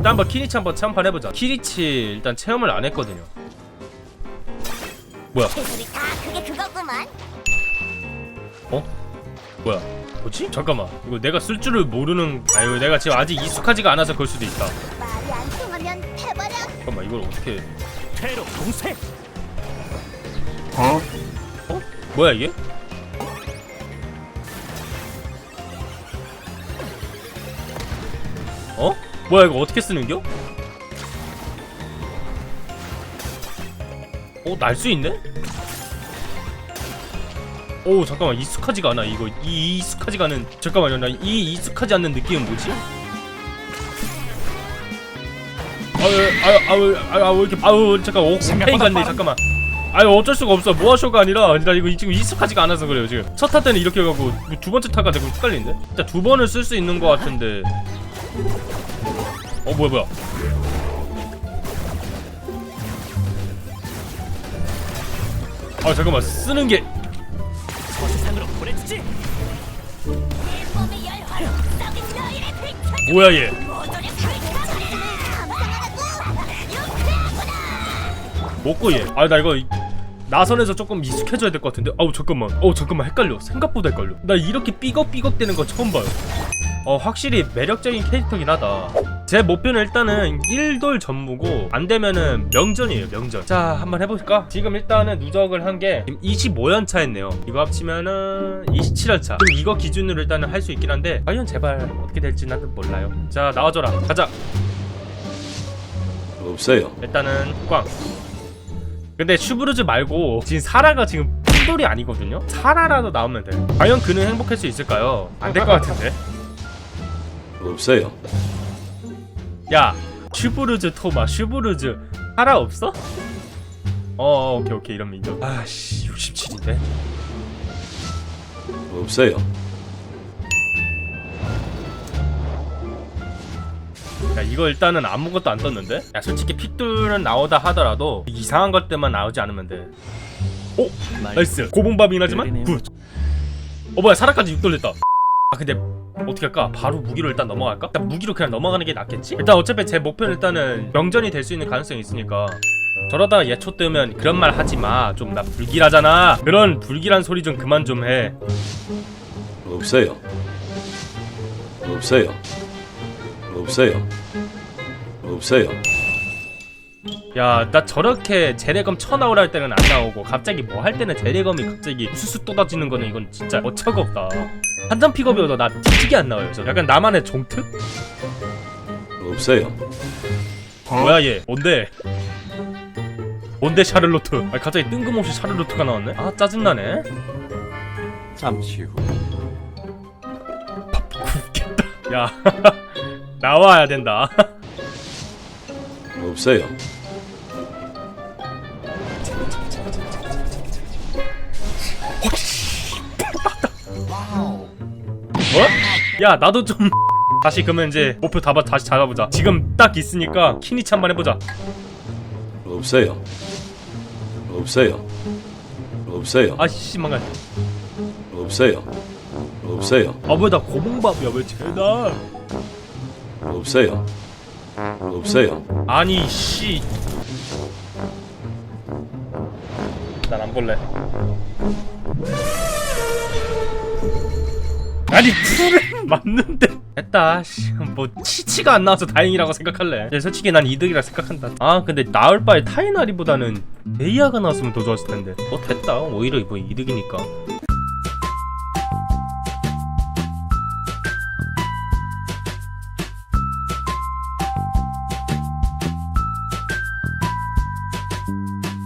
일단 한번 키리치 한번 체험판 해보자 키리치 일단 체험을 안 했거든요 뭐야 그게 그거구만. 어? 뭐야 뭐지? 잠깐만 이거 내가 쓸 줄을 모르는 아유 내가 지금 아직 익숙하지가 않아서 그럴 수도 있다 말이 안 통하면 해버려. 잠깐만 이걸 어떻게 퇴로 공세 어? 뭐야 이게? 어? 뭐야 이거 어떻게 쓰는겨? 어? 날수 있네? 오 잠깐만 익숙하지가 않아 이거 이 익숙하지가 않은 잠깐만요 나 이 익숙하지 않는 느낌은 뭐지? 아유 아유 아유 아유 아유 이렇게 아유 잠깐 옥페인 같네 잠깐만 아유 어쩔 수가 없어 모아쇼가 아니라 나 이거 지금 익숙하지가 않아서 그래요 지금 첫 타 때는 이렇게 해가고 두 번째 타가 되고 헷갈리는데 일단 두 번을 쓸 수 있는 것 같은데 어 뭐야 뭐야 아 잠깐만 쓰는 게. 뭐야 얘. 먹고 얘. 아 나 이거 이- 나선에서 조금 익숙해져야 될 것 같은데. 아우 잠깐만. 어우 잠깐만 헷갈려. 생각보다 헷갈려. 나 이렇게 삐걱삐걱 되는 거 처음 봐요. 어 확실히 매력적인 캐릭터긴 하다. 제 목표는 일단은 1돌 전무고 안 되면은 명전이에요 명전. 자 한번 해볼까? 지금 일단은 누적을 한 게 25연차 했네요. 이거 합치면은 27연차. 그럼 이거 기준으로 일단은 할 수 있긴 한데 과연 제발 어떻게 될지 나는 몰라요. 자 나와줘라. 가자. 없어요. 일단은 꽝. 근데 슈브르즈 말고 지금 사라가 지금 푼돌이 아니거든요. 사라라도 나오면 돼. 과연 그는 행복할 수 있을까요? 안 될 것 같은데. 없어요. 야, 슈브르즈 토마, 슈브르즈 사라 없어? 어, 어, 오케이 오케이 이러면 인정. 아씨, 67인데. 없어요. 야 이거 일단은 아무것도 안 떴는데? 야 솔직히 픽들은 나오다 하더라도 이상한 것 때만 나오지 않으면 돼. 오, 나이스. 고봉밥이긴 하지만 굿. 어 뭐야 사라까지 6돌 됐다. 아 근데 어떻게 할까? 바로 무기로 일단 넘어갈까? 일단 무기로 그냥 넘어가는 게 낫겠지? 일단 어차피 제 목표는 일단은 명전이 될 수 있는 가능성이 있으니까 저러다가 예초 뜨면 그런 말 하지 마. 좀 나 불길하잖아. 그런 불길한 소리 좀 그만 좀 해. 없어요. 없어요. 없어요. 없어요. 야, 나 저렇게 제레검 쳐나오라 할 때는 안 나오고 갑자기 뭐 할 때는 제레검이 갑자기 수수 쏟아지는 거는 이건 진짜 어처가 없다. 한 장 픽업이어도 나 뒤지게 안 나와요. 저 약간 나만의 종특? 없어요. 뭐야 얘? 뭔데? 뭔데 샤를로트? 아니 갑자기 뜬금없이 샤를로트가 나왔네? 아 짜증나네. 잠시 후 웃겠다. 야, 나와야 된다. 없어요. 어? 야 나도 좀 다시 그러면 이제 목표 다 다시 잡아보자. 지금 딱 있으니까 키니치 한번 해보자. 없어요. 없어요. 없어요. 아씨 망할. 없어요. 없어요. 아왜나 고봉밥이야 왜 쟤나? 없어요. 없어요. 아니 씨. 난 안 볼래. 아니 풀을 맞는데? 됐다. 씨뭐 치치가 안 나와서 다행이라고 생각할래. 야, 솔직히 난 이득이라 생각한다. 아 근데 나을 바에 타이나리보다는 데이아가 나왔으면 더 좋았을 텐데. 어 됐다. 오히려 뭐 이득이니까